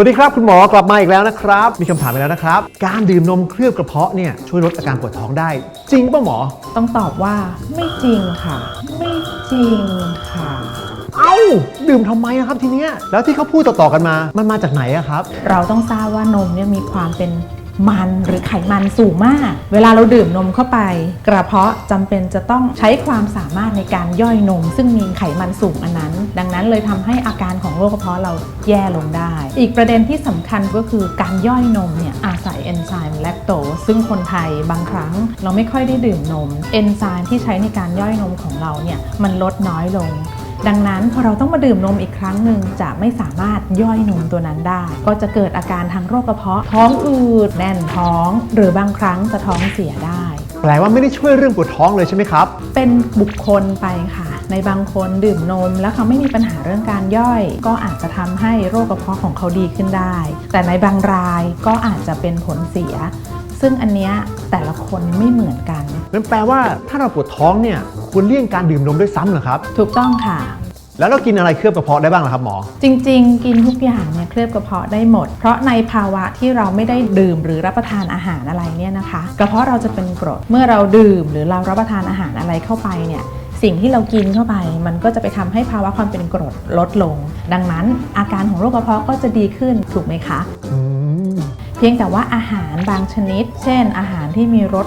สวัสดีครับคุณหมอกลับมาอีกแล้วนะครับ มีคำถามไปแล้วนะครับ การดื่มนมเคลือบกระเพาะเนี่ยช่วยลดอาการปวดท้องได้ จริงป่ะหมอ ต้องตอบว่าไม่จริงค่ะ ไม่จริงค่ะ เอ้า ดื่มทำไมอะครับทีเนี้ยแล้วที่เขาพูดต่อๆกันมา มันมาจากไหนอะครับ เราต้องทราบว่านมเนี่ยมีความเป็น มันหรือไขมันสูงมาก เวลาเราดื่มนมเข้าไป กระเพาะจำเป็นจะต้องใช้ความสามารถในการย่อยนม ซึ่งมีไขมันสูงอันนั้น ดังนั้นเลยทำให้อาการของโรคกระเพาะเราแย่ลงได้ อีกประเด็นที่สำคัญก็คือการย่อยนมเนี่ยอาศัยเอนไซม์แลคโตสซึ่งคนไทยบางครั้งเราไม่ค่อยได้ดื่มนม เอนไซม์ที่ใช้ในการย่อยนมของเราเนี่ยมันลดน้อยลง ดังนั้นพอเราต้องมาดื่มนมอีกครั้งหนึ่งจะไม่สามารถย่อยนมตัวนั้นได้ ก็จะเกิดอาการทางโรคกระเพาะ ท้องอืดแน่นท้อง หรือบางครั้งจะท้องเสียได้ แปลว่าไม่ได้ช่วยเรื่องปวดท้องเลยใช่ไหมครับ เป็นบุคคลไปค่ะ ในบางคนดื่มนม แล้วเขาไม่มีปัญหาเรื่องการย่อย ก็อาจจะทำให้โรคกระเพาะของเขาดีขึ้นได้ แต่ในบางรายก็อาจจะเป็นผลเสีย ซึ่งอันเนี้ยแต่ละคนไม่เหมือนกัน นั่นแปลว่าถ้าเราปวดท้องเนี่ยควรเลี่ยงการดื่มนมด้วยซ้ำเหรอครับ ถูกต้องค่ะ แล้วเรากินอะไรเคลือบกระเพาะได้บ้างล่ะครับหมอ จริงๆ กินทุกอย่างเนี่ยเคลือบกระเพาะได้หมด เพราะในภาวะที่เราไม่ได้ดื่มหรือรับประทานอาหารอะไรเนี่ยนะคะกระเพาะเราจะเป็นกรดเมื่อเราดื่มหรือเรารับประทานอาหารอะไรเข้าไปเนี่ยสิ่งที่เรากินเข้าไป มันก็จะไปทำให้ภาวะความเป็นกรดลดลง ดังนั้นอาการของโรคกระเพาะก็จะดีขึ้นถูกไหมคะ อืม เพียงแต่ว่าอาหารบางชนิด เช่น อาหารที่มีรส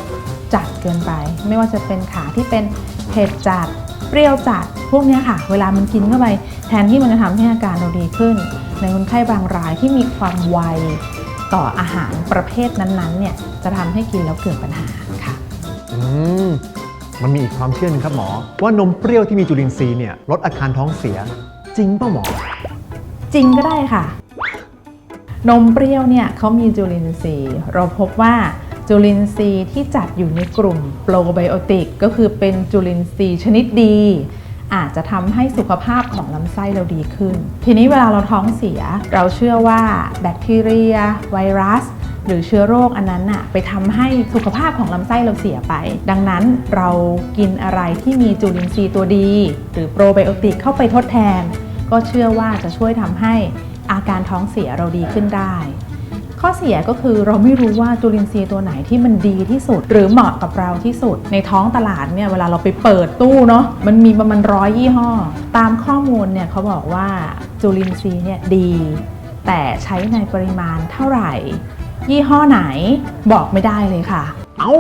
จัดเกินไป ไม่ว่าจะเป็นขาที่เป็นเผ็ดจัด เปรี้ยวจัด พวกเนี้ยค่ะ เวลามันกินเข้าไป แทนที่มันจะทำให้อาการเราดีขึ้น ในคนไข้บางรายที่มีความไวต่ออาหารประเภทนั้นๆเนี่ยจะทำให้กินแล้วเกิดปัญหาค่ะ อืมมันมีอีกความเชื่อหนึงครับหมอ ว่านมเปรี้ยวที่มีจุลินทรีย์เนี่ยลดอาการท้องเสียจริงป่ะหมอ จริงก็ได้ค่ะ นมเปรี้ยวเนี่ยเขามีจุลินทรีย์ เราพบว่าจุลินทรีย์ที่จัดอยู่ในกลุ่มโปรไบโอติกก็คือเป็นจุลินทรีย์ชนิดดี อาจจะทำให้สุขภาพของลำไส้เราดีขึ้น ทีนี้เวลาเราท้องเสีย เราเชื่อว่าแบคทีเรีย ไวรัส หรือเชื้อโรคอันนั้นน่ะไปทำให้สุขภาพของลำไส้เราเสียไป ดังนั้นเรากินอะไรที่มีจุลินทรีย์ตัวดี หรือโปรไบโอติกเข้าไปทดแทน ก็เชื่อว่าจะช่วยทำให้ อาการท้องเสียเราดีขึ้นได้ ข้อเสียก็คือเราไม่รู้ว่าจุลินทรีย์ตัวไหนที่มันดีที่สุด หรือเหมาะกับเราที่สุด ในท้องตลาดเนี่ยเวลาเราไปเปิดตู้เนาะมันมีประมาณร้อยยี่ห้อ ตามข้อมูลเนี่ยเขาบอกว่าจุลินทรีย์เนี่ยดี แต่ใช้ในปริมาณเท่าไหร่ ยี่ห้อไหนบอกไม่ได้เลยค่ะ เอ้า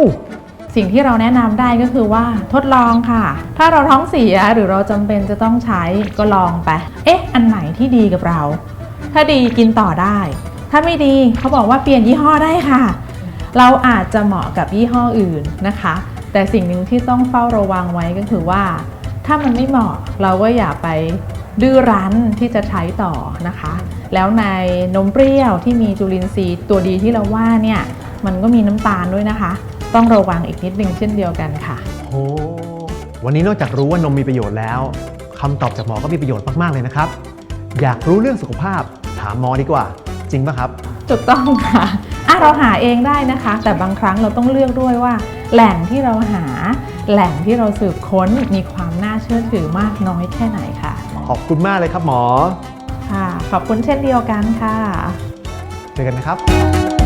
สิ่งที่เราแนะนำได้ก็คือว่าทดลองค่ะ ถ้าเราท้องเสียหรือเราจำเป็นจะต้องใช้ก็ลองไป เอ๊ะ อันไหนที่ดีกับเรา ถ้าดีกินต่อได้ ถ้าไม่ดีเขาบอกว่าเปลี่ยนยี่ห้อได้ค่ะ เราอาจจะเหมาะกับยี่ห้ออื่นนะคะ แต่สิ่งหนึ่งที่ต้องเฝ้าระวังไว้ก็คือว่า ถ้ามันไม่เหมาะเราก็อย่าไปดื้อรั้นที่จะใช้ต่อนะคะ แล้วในนมเปรี้ยวที่มีจุลินทรีย์ตัวดีที่เราว่าเนี่ยมันก็มีน้ำตาลด้วยนะคะ ต้องระวังอีกนิดนึงเช่นเดียวกันค่ะโอ้วันนี้นอกจากรู้ว่านมมีประโยชน์แล้วคำตอบจากหมอก็มีประโยชน์มาก ๆ เลยนะครับ อยากรู้เรื่องสุขภาพ ถามหมอดีกว่า จริงป่ะครับ ถูกต้องค่ะอะเราหาเองได้นะคะ แต่บางครั้งเราต้องเลือกด้วยว่า แหล่งที่เราหา แหล่งที่เราสืบค้นมีความน่าเชื่อถือมากน้อยแค่ไหนค่ะ ขอบคุณมากเลยครับหมอ ค่ะ ขอบคุณเช่นเดียวกันค่ะ เจอกันนะครับ